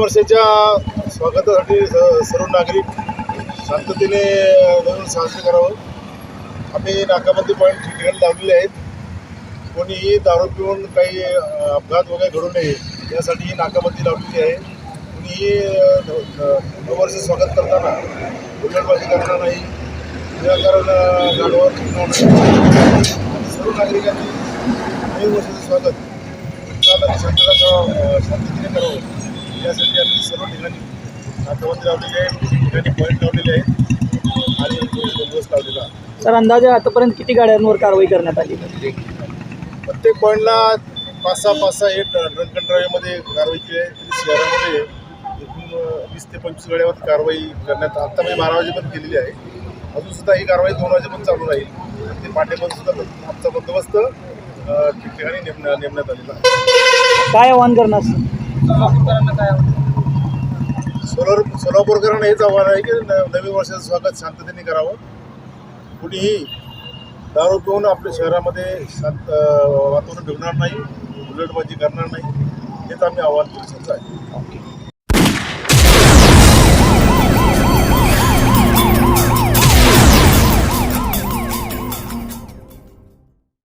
वर्षाच्या स्वागतासाठी स- सर्व नागरिक शांततेने नवीन साजरे करावं. आम्ही नाकाबंदी पॉईंट ठिकठिकाणी लावलेले आहेत. कोणीही दारू पिऊन काही अपघात वगैरे घडू नये यासाठी ही नाकाबंदी लावलेली आहे. कोणीही नववर्ष स्वागत करताना हुल्लडबाजी करणार नाही. निराकरण गाडवर सर्व नागरिकांनी नवीन वर्षाचं स्वागत. शांतता शांततेने करावं. यासाठी आम्ही सर्व ठिकाणी नाकाबंदी लावलेली आहे ठिकाणी पॉईंट लावलेले आहेत आणि बंदोबस्त लावलेला सर अंदाजे आतापर्यंत किती गाड्यांवर कारवाई करण्यात आली? प्रत्येक पॉईंटला पाच सहा पाच सहा एट ड्रंक ड्राईव्हमध्ये कारवाई केली आहे. तरी शहरामध्ये एकूण वीस ते पंचवीस गाड्यावर कारवाई करण्यात आता म्हणजे बारा वाजेपर्यंत केलेली आहे. अजून सुद्धा ही कारवाई दोन वाजेपर्यंत चालू राहील. ते पाठीपर्यंत सुद्धा आमचा बंदोबस्त ठिकठिकाणी नेम नेमण्यात आलेला आहे. काय आव्हान करणार? सोलापूर सोलापूरकरांना हेच आव्हान आहे की नवीन वर्षाचं स्वागत शांततेने करावं. कुणीही दारू पिऊन आपल्या शहरामध्ये शांत वातावरण बिघडणार नाही उलटबाजी करणार नाही हेच आम्ही आव्हान करू शकतो आहे